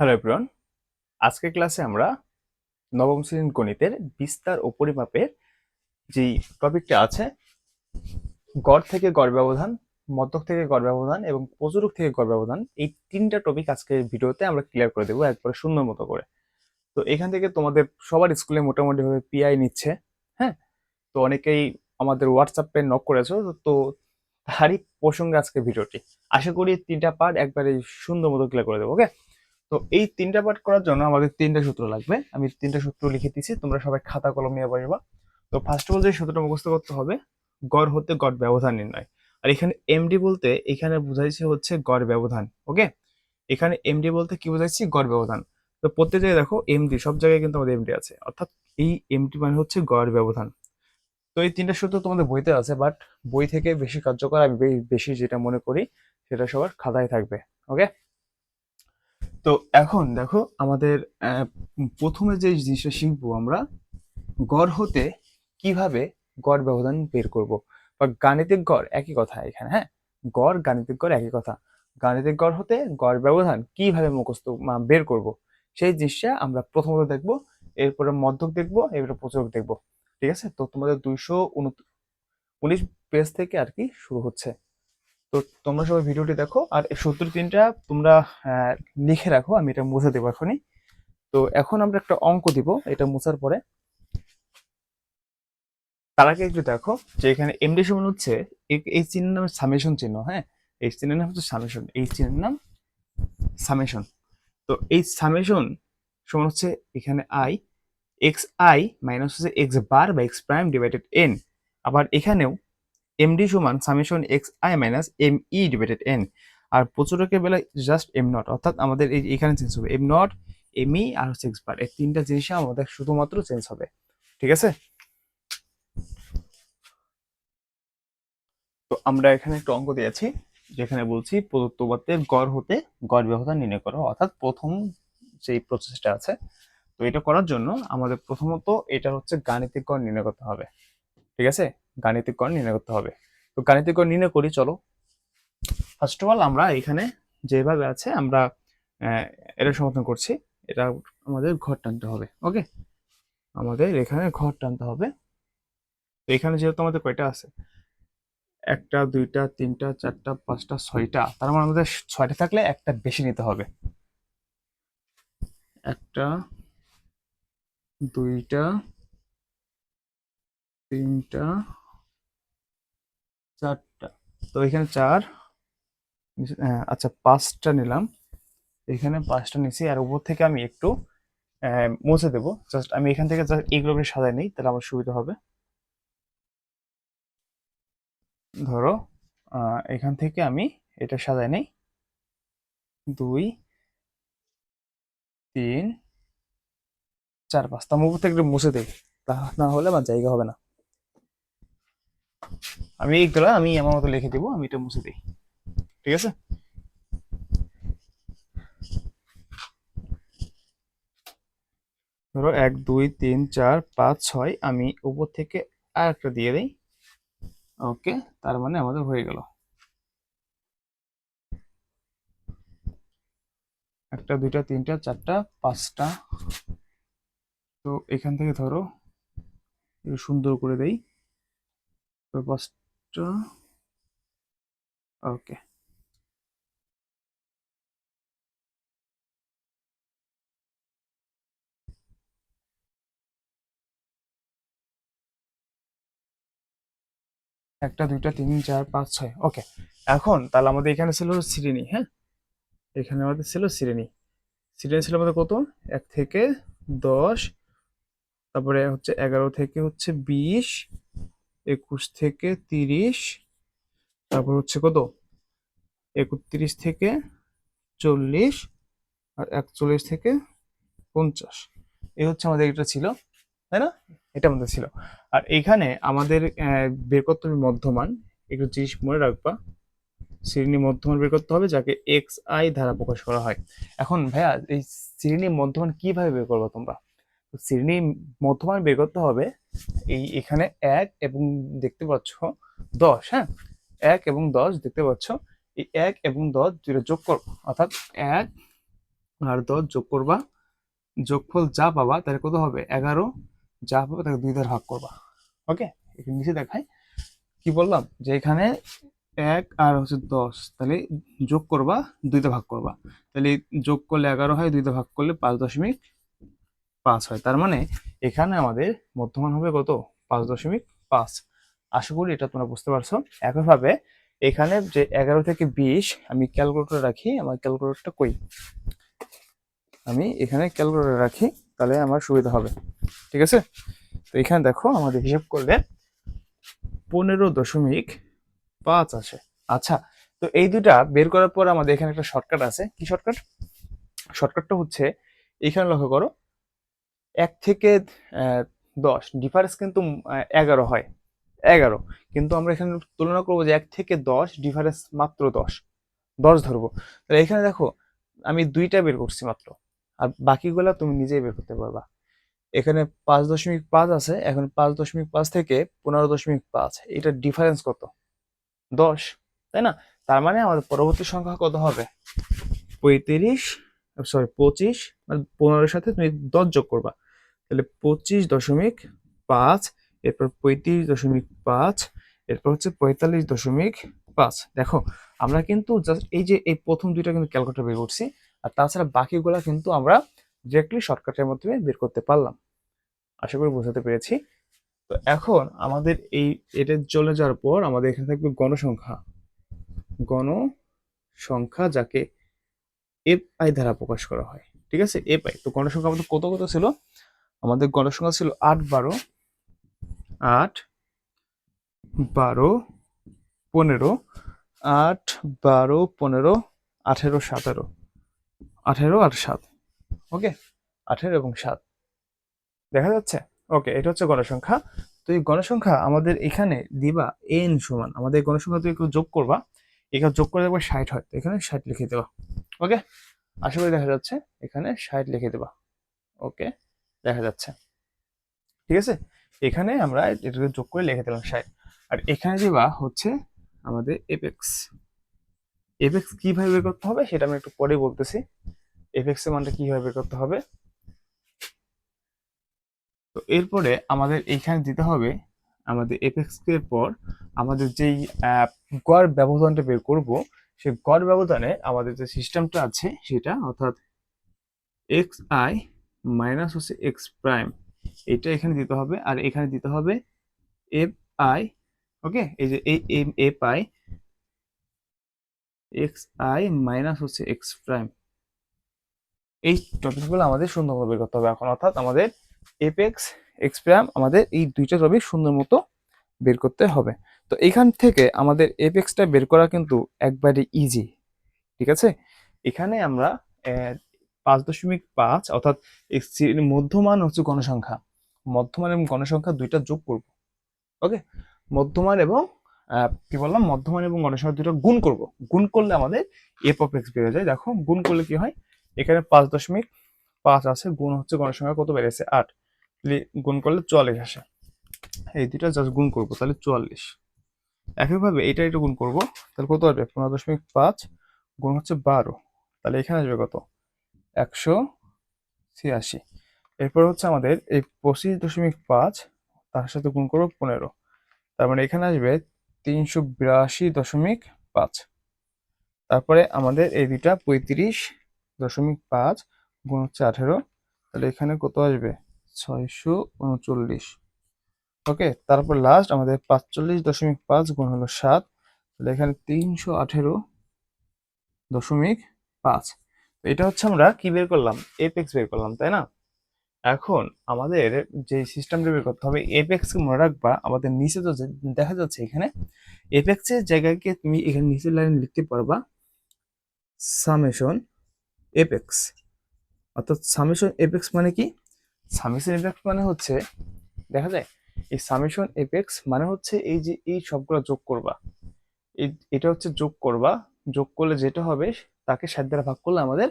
Hello everyone আজকের ক্লাসে আমরা নবম শ্রেণির গণিতের বিস্তার ও পরিমাপের যেই টপিকটা আছে, গড় থেকে গড় ব্যবধান, মধ্যক থেকে গড় ব্যবধান এবং প্রচুরক থেকে গড় ব্যবধান, এই তিনটা টপিক আজকের ভিডিওতে আমরা ক্লিয়ার করে দেবো একবারে সুন্দর মতো করে। তো এখান থেকে তোমাদের সবার স্কুলে মোটামুটিভাবে পিআই নিচ্ছে হ্যাঁ? তো অনেকেই আমাদের হোয়াটসঅ্যাপে নক করেছ, তো তারই প্রসঙ্গে আজকে ভিডিওটি। আশা করি তিনটা পার্ট একবারে সুন্দর মতো ক্লিয়ার করে দেবো ওকে তো এই তিনটা পার্ট করার জন্য আমাদের তিনটা সূত্র লাগবে। আমি তিনটা সূত্র লিখে দিচ্ছি তোমরা সবাই খাতা কলম নিয়ে বসবা। তো ফার্স্ট অফ অল যে সূত্রটা মুখস্থ করতে হবে, গড় হতে গড় ব্যবধান নির্ণয়। আর এখানে এমডি বলতে এখানে বুঝাইছে হচ্ছে গড় ব্যবধান ওকে এখানে এমডি বলতে কি বুঝাইছি? গড় ব্যবধান। তো প্রত্যেক জায়গায় দেখো এমডি সব জায়গায় কিন্তু আমাদের এমডি আছে। অর্থাৎ এই এমডি মানে হচ্ছে গড় ব্যবধান। তো এই তিনটা সূত্র তোমাদের বইতে আছে বাট বই থেকে বেশি কার্যকর, আমি বেশি যেটা মনে করি, সেটা সবার খাতায় থাকবে ওকে তো এখন দেখো আমাদের প্রথমে যে জিনিসটা শিখব আমরা, গড় হতে কীভাবে গড় ব্যবধান বের করব? বা গাণিতিক গড় একই কথা এখানে হ্যাঁ? গড়, গাণিতিক গড় একই কথা। গাণিতিক গড় হতে গড় ব্যবধান কীভাবে মুখস্থ বের করব? সেই জিনিসটা আমরা প্রথমত দেখব, এরপরে মধ্যক দেখব, এরপরে প্রচুরক দেখব। ঠিক আছে? তো তোমাদের দুইশো উনিশ পেজ থেকে আর কি শুরু হচ্ছে। তো তোমরা সবাই ভিডিওটি দেখো, আর সত্তর তিনটা তোমরা লিখে রাখো, আমি এটা মুছে দেবো এখনই। তো এখন আমরা একটা অঙ্ক দিব, এটা মুছার পরে। তার আগে একটু দেখো, যে এখানে এমডি সমান হচ্ছে এই- চিহ্নের নাম সামেশন চিহ্ন হ্যাঁ? এই চিহ্নের নাম হচ্ছে সামেশন এই চিহ্নের নাম সামেশন তো এই সামেশন সমান হচ্ছে এখানে আই এক্স আই মাইনাস হচ্ছে এক্স বার বা এক্স প্রাইম ডিভাইডেড এন আবার এখানেও এমডি সমান summation x i minus m e divided n আর প্রচুরকের বেলায় জাস্ট এম নট অর্থাৎ আমাদের এই এখানে চেঞ্জ হবে। এম নট এম ই আর হচ্ছে এক্স বার এই তিনটা জিনিসে আমাদের শুধুমাত্র চেঞ্জ হবে। ঠিক আছে? তো আমরা এখানে একটা অঙ্ক দিয়েছি, যেখানে বলছি প্রদত্ত গড় হতে গড় ব্যবধান নির্ণয় করো। অর্থাৎ প্রথম যে প্রসেসটা আছে, তো এটা করার জন্য আমাদের প্রথমত এটা হচ্ছে গাণিতিক গড় নির্ণয় করতে হবে। ঠিক আছে? গাণিতিক গড় নির্ণয় করতে হবে। তো গাণিতিক গড় নির্ণয় করি, চলো। ফার্স্ট অফ অল আমরা এখানে যেভাবে আছে, আমরা এটা সমাধান করছি। এটা আমাদের ঘর টানতে হবে ওকে আমাদের এখানে ঘর টানতে হবে। তো এখানে যেহেতু আমাদের কয়টা আছে? একটা, দুইটা, তিনটা, চারটা, পাঁচটা, ছয়টা। তার মানে আমাদের ছয়টা থাকলে একটা বেশি নিতে হবে। একটা, দুইটা, তিনটা চারটা। তো এখানে চার। আচ্ছা পাঁচটা নিলাম। এখানে পাঁচটা নিছি, আর উপর থেকে আমি একটু মুছে দেবো। জাস্ট আমি এখান থেকে জাস্ট এইগুলো আমি সাজাই নিই, তাহলে আমার সুবিধা হবে। ধরো এখান থেকে আমি এটা সাজাই নেই। দুই, তিন, চার পাঁচটা আমি উপর থেকে একটু মুছে দিই। তা না হলে আমার জায়গা হবে না। আমি এইগুলো আমি আমার মতো লিখে দিব, আমি এটা মুছে দিই। ঠিক আছে? ধরো এক, দুই, তিন, চার, পাঁচ, ছয়, আমি উপর থেকে আর একটা দিয়ে দিই। ওকে, তার মানে আমাদের হয়ে গেল। একটা, দুইটা, তিনটা, চারটা, পাঁচটা। তো এখান থেকে ধরো সুন্দর করে তো ওকে একটা, দুইটা, তিন, চার, পাঁচ, ছয়। ওকে এখন তাহলে আমাদের এখানে ছিল শ্রেণি হ্যাঁ? এখানে আমাদের ছিল শ্রেণি। শ্রেণি ছিল আমাদের কত? এক থেকে দশ, তারপরে হচ্ছে এগারো থেকে হচ্ছে বিশ একুশ থেকে তিরিশ, তারপর হচ্ছে কত? একত্রিশ থেকে চল্লিশ আর একচল্লিশ থেকে পঞ্চাশ। এই হচ্ছে আমাদের এটা ছিল, তাই না? এটা আমাদের ছিল। আর এখানে আমাদের বের করতে মধ্যমান। একটু জিনিস মনে রাখবা, শ্রেণি মধ্যমান বের করতে হবে যাকে এক্স আই দ্বারা প্রকাশ করা হয়। এখন ভাইয়া, এই শ্রেণি মধ্যমান কীভাবে বের করব তোমরা? শ্রেণি মধ্যমান বের করতে হবে। এই এখানে এক এবং দেখতে পাচ্ছ দশ হ্যাঁ? এক এবং দশ দেখতে পাচ্ছ। এই এক এবং দশ দুটো যোগ করব অর্থাৎ এক আর দশ যোগ করবা। যোগফল যা পাবা তাহলে কত হবে? এগারো। যা পাবা তাকে দুই দ্বারা ভাগ করবা। ওকে? এখানে নিচে দেখাই। কি বললাম? যে এখানে এক আর হচ্ছে দশ, তাহলে যোগ করবা দুইতে ভাগ করবা। তাহলে যোগ করলে এগারো হয় দুইতে ভাগ করলে পাঁচ দশমিক পাঁচ হয়। তার মানে এখানে আমাদের মধ্যমান হবে কত? পাঁচ দশমিক পাঁচ। আশা করি এটা তোমরা বুঝতে পারছ। একইভাবে এখানে যে এগারো থেকে বিশ, আমি ক্যালকুলেটর রাখি, আমার ক্যালকুলেটরটা কই? আমি এখানে ক্যালকুলেটর রাখি, তাহলে আমার সুবিধা হবে। ঠিক আছে? তো এখানে দেখো, আমাদের হিসাব করলে পনেরো দশমিক পাঁচ আসে। আচ্ছা তো এই দুটা বের করার পর আমাদের এখানে একটা শর্টকাট আছে। কি শর্টকাট শর্টকাটটা হচ্ছে, এখানে লক্ষ্য করো এক থেকে দশ। ডিফারেন্স কিন্তু এগারো হয়। এগারো। কিন্তু আমরা এখানে তুলনা করব যে এক থেকে দশ ডিফারেন্স মাত্র দশ। দশ ধরবো। তাহলে এখানে দেখো, আমি দুইটা বের করছি মাত্র। আর বাকিগুলা তুমি নিজেই বের করতে পারবা। এখানে পাঁচ দশমিক পাঁচ আছে, এখন পাঁচ দশমিক পাঁচ থেকে পনেরো দশমিক পাঁচ। এটার ডিফারেন্স কত? দশ। তাই না? তার মানে আমাদের পরবর্তী সংখ্যা কত হবে? পঁয়ত্রিশ সরি পঁচিশ মানে পনেরোর সাথে তুমি দশ যোগ করবা। তাহলে পঁচিশ দশমিক পাঁচ, এরপর পঁয়ত্রিশ দশমিক পাঁচ, এরপর হচ্ছে পঁয়তাল্লিশ দশমিক পাঁচ। দেখো, আমরা কিন্তু জাস্ট এই যে এই প্রথম দুইটা কিন্তু ক্যালকুলেটর বের করছি, আর তাছাড়া বাকিগুলা কিন্তু আমরা ডিরেক্টলি শর্টকাটের মাধ্যমে বের করতে পারলাম। আশা করি বোঝাতে পেরেছি। তো এখন আমাদের এই, এটা চলে যাওয়ার পর আমাদের এখানে থাকবে গণসংখ্যা। গণসংখ্যা যাকে এফ আই দ্বারা প্রকাশ করা হয়, ঠিক আছে? এফ আই তো গণসংখ্যা আমাদের কত কত ছিল? আমাদের গণসংখ্যা ছিল আট বারো আট বারো পনেরো, আট বারো পনেরো, আঠেরো সতেরো, আঠেরো আর সাত, ওকে? আঠেরো এবং সাত। দেখা যাচ্ছে? ওকে, এটা হচ্ছে গণসংখ্যা তো এই গণসংখ্যা আমাদের এখানে দিবা এন সমান। আমাদের গণসংখ্যা তুমি একটু যোগ করবা। এখানে যোগ করে দেখবে ষাট হয়। এখানে ষাট লিখে দেবা। ওকে? আশা করি দেখা যাচ্ছে। এখানে ষাট লিখে দেবা। ওকে? দেখা যাচ্ছে। ঠিক আছে? এখানে আমরা এটাকে যোগ করে লিখে দিলাম ষাট আর এখানে দিবা হচ্ছে আমাদের এপেক্স এপেক্স কীভাবে বের করতে হবে সেটা আমি একটু পরে বলতেছি। এপেক্স এর মানটা কীভাবে বের করতে হবে? তো এরপরে আমাদের এইখানে দিতে হবে আমাদের এপেক্স এর পর আমাদের যেই গড় ব্যবধানটা বের করব, সেই গড় ব্যবধানে আমাদের যে সিস্টেমটা আছে সেটা অর্থাৎ এক্স আই মাইনাস হচ্ছে এক্স প্রাইম এটা এখানে দিতে হবে আর এখানে দিতে হবে এফ আই ওকে এই যে এই F I X I minus হচ্ছে এক্স প্রাইম এই টপিকগুলো আমাদের সুন্দরভাবে বের করতে হবে এখন, অর্থাৎ আমাদের এপেক্স এক্স এক্স প্রাইম আমাদের এই দুইটা টপিক সুন্দর মতো বের করতে হবে। তো এখান থেকে আমাদের এপেক্সটা বের করা কিন্তু একবারে ইজি ঠিক আছে? এখানে আমরা পাঁচ দশমিক পাঁচ অর্থাৎ মধ্যমান হচ্ছে গণসংখ্যা। মধ্যমান এবং গণসংখ্যা দুইটা যোগ করব। ওকে? মধ্যমান এবং কি বললাম? মধ্যমান এবং গণসংখ্যা দুটো গুণ করব। গুণ করলে আমাদের এফ অফ এক্স বেড়ে যায়। দেখো, গুণ করলে কি হয়? এখানে পাঁচ দশমিক পাঁচ আছে, গুণ হচ্ছে গণসংখ্যা কত বেড়েছে? আট। গুণ করলে চুয়াল্লিশ আসে। এই দুইটা জাস্ট গুণ করব, তাহলে চুয়াল্লিশ। একইভাবে এটা এটা গুণ করব, তাহলে কত আসবে? পনেরো দশমিক পাঁচ গুণ হচ্ছে বারো। তাহলে এখানে আসবে কত? একশো ছিয়াশি। এরপর হচ্ছে আমাদের এই পঁচিশ দশমিক পাঁচ, তার সাথে গুণ করব পনেরো। তার মানে এখানে আসবে তিনশো বিরাশি দশমিক পাঁচ। তারপরে আমাদের এই দুইটা পঁয়ত্রিশ দশমিক পাঁচ গুণ হচ্ছে আঠেরো, তাহলে এখানে কত আসবে? ছয়শো উনচল্লিশ। ওকে, তারপর লাস্ট আমাদের পাঁচচল্লিশ দশমিক পাঁচ গুণ হলো সাত, তাহলে এখানে তিনশো আঠেরো দশমিক পাঁচ। এটা হচ্ছে আমরা কি বের করলাম? এপেক্স বের করলাম, তাই না? এখন আমাদের যে সিস্টেমটা বের করতে হবে এপেক্স মনে রাখবা, আমাদের নিচে তো দেখা যাচ্ছে এখানে এপেক্সের জায়গাকে তুমি এখানে নিচের লাইন লিখতে পারবা সামেশন এপেক্স অর্থাৎ সামেশন এপেক্স মানে কি? সামেশন এপেক্স মানে হচ্ছে, দেখা যায়, এই সামেশন এপেক্স মানে হচ্ছে এই যে এই সবগুলো যোগ করবা। এটা হচ্ছে যোগ করবা, যোগ করলে যেটা হবে তাকে ষাট দ্বারা ভাগ করলে আমাদের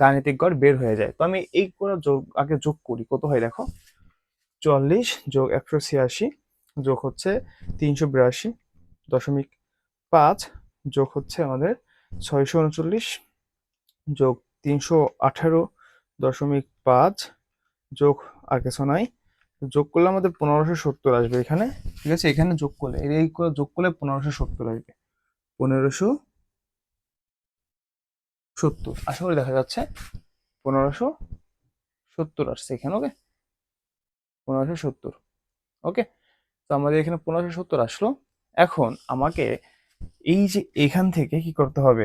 গাণিতিক গড় বের হয়ে যায়। তো আমি এই করে যোগ আগে যোগ করি। কত হয় দেখো? চুয়াল্লিশ যোগ একশো ছিয়াশি যোগ হচ্ছে তিনশো বিরাশি দশমিক পাঁচ যোগ হচ্ছে আমাদের ছয়শো উনচল্লিশ যোগ তিনশো আঠেরো দশমিক পাঁচ যোগ আর কিছু নাই। যোগ করলে আমাদের পনেরোশো সত্তর আসবে এখানে। ঠিক আছে? এখানে যোগ করলে, এই- যোগ করলে পনেরোশো সত্তর আসবে। পনেরোশো সত্তর। আশা করি দেখা যাচ্ছে পনেরোশো সত্তর আসছে এখানে ওকে পনেরোশো সত্তর ওকে তো আমাদের এখানে পনেরোশো সত্তর আসলো। এখন আমাকে এই যে এখান থেকে কি করতে হবে?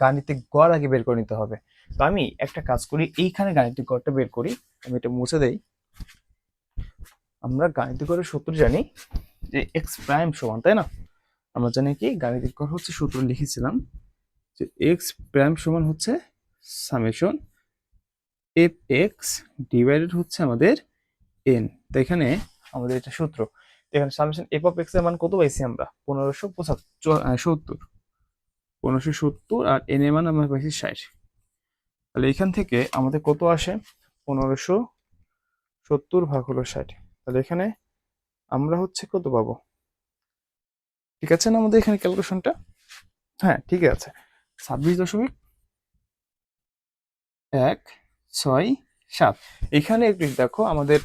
গাণিতিক গড় আগে বের করে নিতে হবে। তো আমি একটা কাজ করি, এইখানে গাণিতিক গড়টা বের করি। আমি এটা মুছে দেই। আমরা গাণিতিক গড়ের সূত্র জানি যে এক্স প্রাইম সমান, তাই না? আমরা জানি কি? গাণিতিক গড় হচ্ছে সূত্র লিখেছিলাম। যে এক্স প্রাইম সমান হচ্ছে সামেশন এফ এক্স ডিভাইডেড হচ্ছে আমাদের এন তো এখানে আমাদের এটা সূত্র। এখানে সামেশন এফ অফ এক্সের মান কত পাইছি আমরা? পনেরোশো পঁচাত্তর। সত্তর। পনেরোশো সত্তর আর এন এর মান আমরা পাইছি ষাট। তাহলে এখান থেকে আমাদের কত আসে? পনেরোশো সত্তর ভাগ হলো ষাট। তাহলে এখানে আমরা হচ্ছে কত পাবো? ঠিক আছে না আমাদের এখানে ক্যালকুলেশনটা হ্যাঁ ঠিক আছে। ছাব্বিশ দশমিক এক ছয় সাত। এখানে একটু দেখো, আমাদের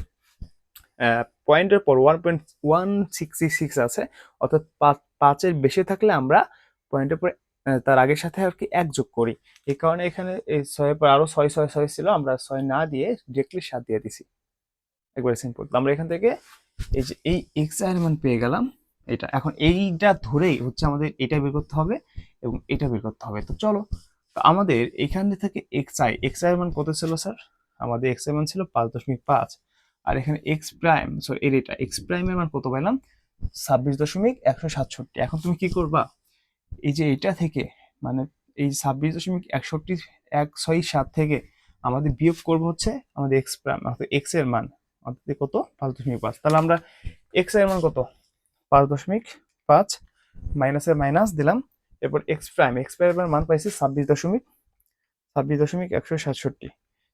পয়েন্টের পর one point one six six আছে, অর্থাৎ পাঁচ, পাঁচের বেশি থাকলে আমরা পয়েন্টের পর তার আগের সাথে আর কি এক যোগ করি। এই কারণে এখানে এই ছয়ের পর আরও ছয় ছয় ছয় ছিল, আমরা ছয় না দিয়ে ডিরেক্টলি সাত দিয়ে দিছি। একবারে সিম্পল আমরা এখান থেকে এই যে এই এক্স পেয়ে গেলাম। এটা। এখন এইটা ধরেই হচ্ছে আমাদের এটা বের করতে হবে এবং এটা বের করতে হবে। তো চলো আমাদের এখান থেকে এক্স আই এক্স আই মান কত ছিল স্যার আমাদের এক্স আই মান ছিল পাঁচ দশমিক পাঁচ। আর এখানে এক্স প্রাইম সরি এর এটা এক্স প্রাইমের মান কত পেলাম? ছাব্বিশ দশমিক একশো সাতষট্টি। এখন তুমি কি করবা? এই যে এটা থেকে মানে এই ছাব্বিশ দশমিক একষট্টি, এক, ছয়, সাত থেকে আমাদের বিয়োগ করব হচ্ছে আমাদের এক্স প্রাইম অর্থাৎ এক্সের মান। অর্থাৎ কত? পাঁচ দশমিক পাঁচ। তাহলে আমরা এক্সের মান কত? পাঁচ দশমিক পাঁচ মাইনাসের মাইনাস দিলাম। এরপর এক্স প্রাইম এক্স প্রাইমের মান পাইছি ছাব্বিশ দশমিক ছাব্বিশ দশমিক একশো সাতষট্টি।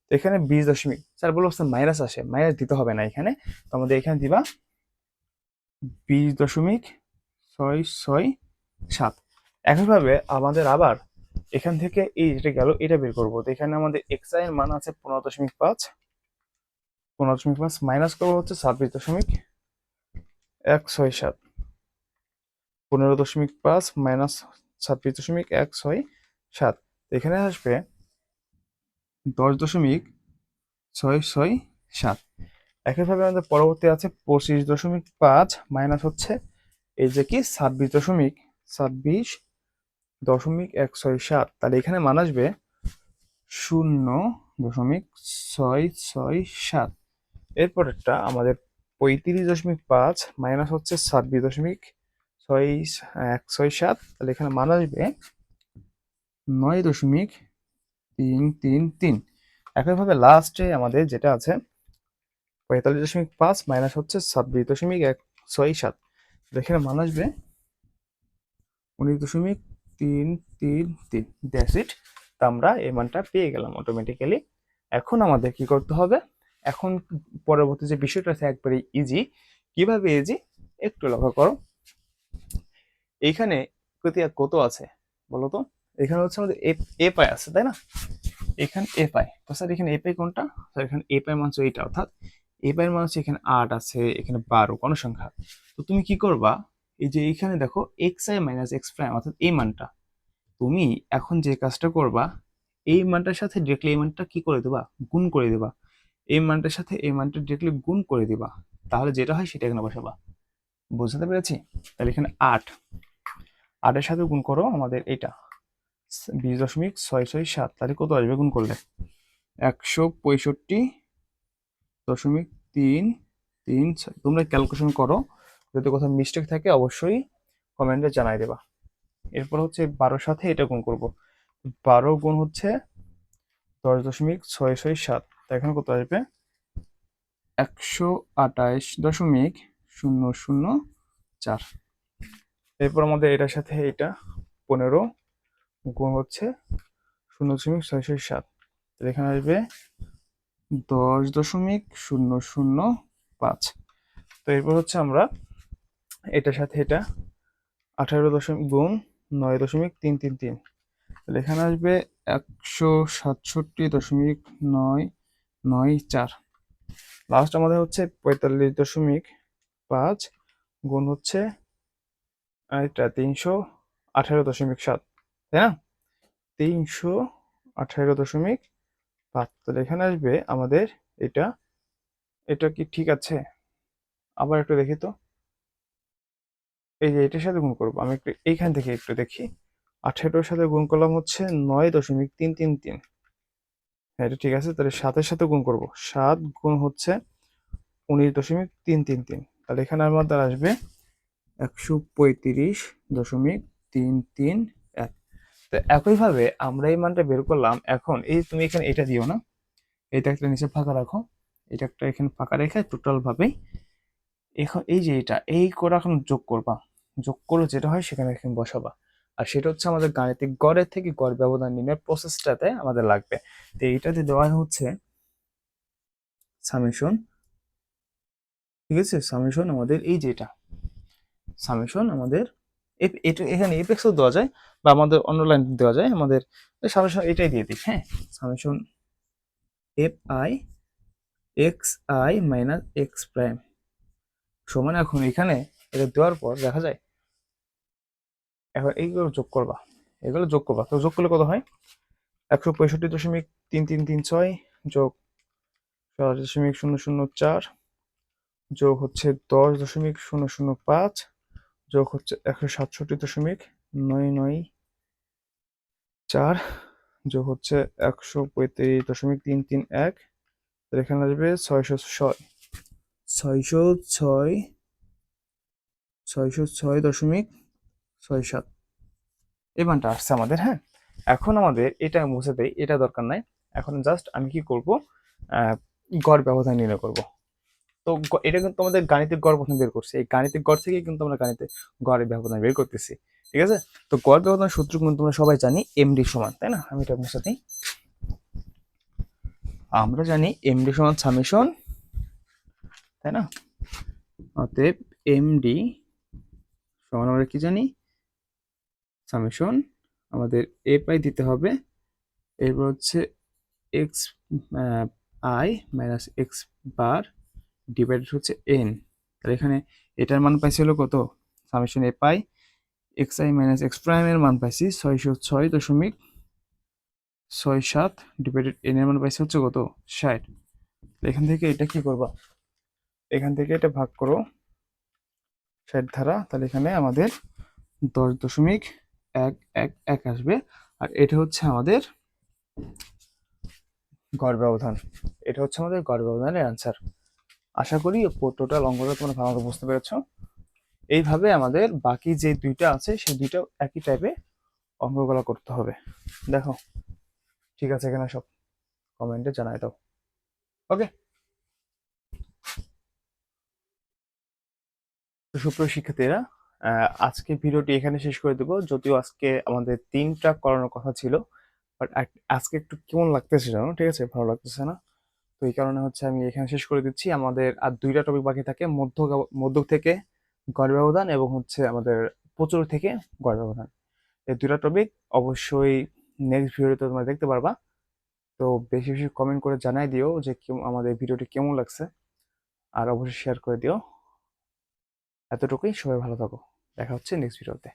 তো এখানে বিশ দশমিক, স্যার বলব স্যার মাইনাস আসে মাইনাস দিতে হবে না এখানে। তো আমাদের এখানে দিবা বিশ দশমিক ছয় ছয় সাত। একইভাবে আমাদের আবার এখান থেকে এই যেটা গেল, এটা বের করব। তো এখানে আমাদের এক্স আই এর মান আছে পনেরো দশমিক পাঁচ। পনেরো দশমিক পাঁচ মাইনাস করব হচ্ছে ছাব্বিশ দশমিক এক ছয় সাত। পনেরো দশমিক পাঁচ, মাইনাস ছাব্বিশ দশমিক এক ছয় সাত। এখানে আসবে দশ দশমিক ছয় ছয় সাত। একইভাবে আমাদের পরবর্তী আছে পঁচিশ দশমিক পাঁচ, মাইনাস হচ্ছে এই যে কি, ছাব্বিশ দশমিক ছাব্বিশ দশমিক এক ছয় সাত। তাহলে এখানে মান আসবে শূন্য দশমিক ছয় ছয় সাত। এরপরেরটা আমাদের পঁয়ত্রিশ দশমিক পাঁচ, মাইনাস হচ্ছে ছাব্বিশ দশমিক ছয় এক, ছয়, সাত, তাহলে এখানে মান আসবে নয় দশমিক তিন তিন তিন। একইভাবে লাস্টে আমাদের যেটা আছে, পঁয়তাল্লিশ দশমিক পাঁচ মাইনাস হচ্ছে ছাব্বিশ দশমিক এক, ছয়, সাত। এখানে মান আসবে উনিশ দশমিক তিন তিন তিন। দ্যাটস তা আমরা এই মানটা পেয়ে গেলাম অটোমেটিক্যালি এখন আমাদের কি করতে হবে? এখন পরবর্তী যে বিষয়টা আছে, একবারে ইজি কীভাবে ইজি একটু লক্ষ্য করো। এইখানে কত আছে বলো তো এখানে হচ্ছে আমাদের এ পাই আছে, তাই না? এখানে এ পাই। তো স্যার, এখানে এ পাই কোনটা? স্যার, এখানে এ পাই মান এইটা, অর্থাৎ এ পাই মান হচ্ছে এখানে আট আছে, এখানে বারো কোনো সংখ্যা তো তুমি কি করবা? এই যে এখানে দেখো X I minus X prime অর্থাৎ এই মানটা। তুমি এখন যে কাজটা করবা, এই মানটার সাথে ডিরেক্টলি এই মানটা কি করে দেবা? গুণ করে দেবা। এই মানটার সাথে এই মানটা ডিরেক্টলি গুণ করে দিবা। তাহলে যেটা হয় সেটা এখানে বসাবা। বুঝতে পেরেছি? তাহলে এখানে আট। আটের সাথে গুণ করো আমাদের এটা বিশ দশমিক ছয় ছয় সাত, তাহলে কত আসবে গুণ করলে? একশো পঁয়ষট্টি দশমিক তিন তিন ছয়। তোমরা ক্যালকুলেশন করো, যদি কোথাও মিস্টেক থাকে অবশ্যই কমেন্টে জানাই দেবা। এরপর হচ্ছে বারোর সাথে এটা গুণ করব। বারো গুণ হচ্ছে দশ দশমিক ছয় ছয় সাত এখানে কত আসবে? একশো আঠাইশ দশমিক শূন্য শূন্য চার। এরপর আমাদের এটার সাথে এটা পনেরো গুণ হচ্ছে শূন্য দশমিক ছয় ছয় সাত। এখানে আসবে দশ দশমিক শূন্য শূন্য পাঁচ। তো এরপর হচ্ছে আমরা এটার সাথে এটা আঠারো দশমিক গুণ নয় দশমিক তিন তিন তিন। এখানে আসবে একশো সাতষট্টি দশমিক নয় নয় চার। লাস্ট আমাদের হচ্ছে পঁয়তাল্লিশ দশমিক পাঁচ গুণ হচ্ছে এটা তিনশো আঠারো দশমিক সাত, তাই না? তিনশো আঠারো দশমিক পাঁচ তাহলে এখানে আসবে আমাদের এটা এটা কি ঠিক আছে? আবার একটু দেখি তো। এই যে এটার সাথে গুণ করব, আমি একটু এইখান থেকে একটু দেখি। আঠেরোর সাথে গুণ করলাম হচ্ছে নয় দশমিক তিন তিন তিন। হ্যাঁ এটা ঠিক আছে, তাহলে সাতের সাথে গুণ করব। সাত গুণ হচ্ছে উনিশ দশমিক তিন তিন তিন, তাহলে এখানে আমাদের আসবে একশো পঁয়ত্রিশ দশমিক তিন তিন এক। তো একইভাবে আমরা এই মানটা বের করলাম। এখন এই তুমি এখানে এটা দিও না। এটা একটা নিচে ফাঁকা রাখো। এটা একটা এখানে ফাঁকা রেখে টোটাল ভাবে এখন এই যে এটা, এই করে এখন যোগ করবা। যোগ করে যেটা হয় সেখানে এখানে বসাবা। আর সেটা হচ্ছে আমাদের গাণিতিক গড়ের থেকে গড় ব্যবধান নির্ণয়ের প্রসেসটাতে আমাদের লাগবে। তো এইটাতে দেওয়া হচ্ছে সামেশন ঠিক আছে? সামেশন আমাদের এই যেটা সামেশন আমাদের এখানে এপেক্সও দেওয়া যায় বা আমাদের অন্য লাইন দেওয়া যায়, আমাদের সামেশন এটাই দিয়ে দিই হ্যাঁ? Summation F I X I minus X prime সমান এখন এখানে এটা দেওয়ার পর দেখা যায় এখন এইগুলো যোগ করবা, এগুলো যোগ করবা, তো যোগ করলে কত হয়? একশো পঁয়ষট্টি দশমিক তিন তিন তিন ছয় যোগ দশমিক শূন্য শূন্য চার যোগ হচ্ছে দশ দশমিক শূন্য শূন্য পাঁচ যোগ হচ্ছে একশো সাতষট্টি দশমিক নয় নয় চার, যোগ হচ্ছে একশো পঁয়ত্রিশ দশমিক তিন তিন এক এখানে আসবে ছয়শো ছয়। ছয়শো ছয় ছয়শো ছয় দশমিক ছয় সাত। এই মানটা আসছে আমাদের হ্যাঁ? এখন আমাদের এটা মুছে দেয় এটা দরকার নাই। এখন জাস্ট আমি কি করব? গড় ব্যবধান নির্ণয় করব। তো এটা কিন্তু আমাদের গাণিতিক গড় প্রথমে বের করছি। এই গাণিতিক গড় থেকে কিন্তু আমরা গাণিতিক গড়ের ব্যবধান বের করতেছি। ঠিক আছে? তো গড় ব্যবধান সূত্র কিন্তু তোমরা সবাই জানি এমডি সমান, তাই না? আমি এটা আপনার সাথে আমরা জানি এমডি সমান সামেশন, তাই না? অতএব এমডি সমান আমরা কি জানি? সামেশন। আমাদের এ পাই দিতে হবে। এরপর হচ্ছে X I minus X bar divided হচ্ছে এন তাহলে এখানে এটার মান পাইছি হলো কত? সামেশন এ পাই এক্স আই মাইনাস এক্স প্রাইমের মান পাইছি ছয়শো ছয় দশমিক ছয় সাত ডিভাইডেড এন এর মান পাইছি হচ্ছে কত? ষাট। এখান থেকে এটা কি করবা? এখান থেকে এটা ভাগ করো, ষাট ধারা, তাহলে এখানে আমাদের দশ দশমিক এক এক এক আসবে। আর এটা হচ্ছে আমাদের গড় ব্যবধান। এটা হচ্ছে আমাদের গড় ব্যবধানের অ্যান্সার আশা করি টোটাল অঙ্কটা তোমরা ভালো মতো বুঝতে পেরেছ। এইভাবে আমাদের বাকি যে দুইটা আছে, সেই দুইটা একই টাইপে অঙ্কগুলো করতে হবে। দেখো, ঠিক আছে এখানে সব? কমেন্টে জানাই দাও। ওকে সুপ্রিয় শিক্ষার্থীরা আজকে ভিডিওটি এখানে শেষ করে দেবো। যদিও আজকে আমাদের তিনটা করানোর কথা ছিল বাট আজকে একটু কেমন লাগতেছে জানো? ঠিক আছে, ভালো লাগতেছে না? তো এই কারণে হচ্ছে আমি এখানে শেষ করে দিচ্ছি। আমাদের আর দুইটা টপিক বাকি থাকে, মধ্য মধ্য থেকে গড় ব্যবধান এবং হচ্ছে আমাদের প্রচুর থেকে গড় ব্যবধান। এই দুইটা টপিক অবশ্যই নেক্সট ভিডিওতে তোমরা দেখতে পারবা। তো বেশি বেশি কমেন্ট করে জানাই দিও যে আমাদের ভিডিওটি কেমন লাগছে। আর অবশ্যই শেয়ার করে দিও। এতটুকুই, সবাই ভালো থাকো। দেখা হচ্ছে নেক্সট ভিডিওতে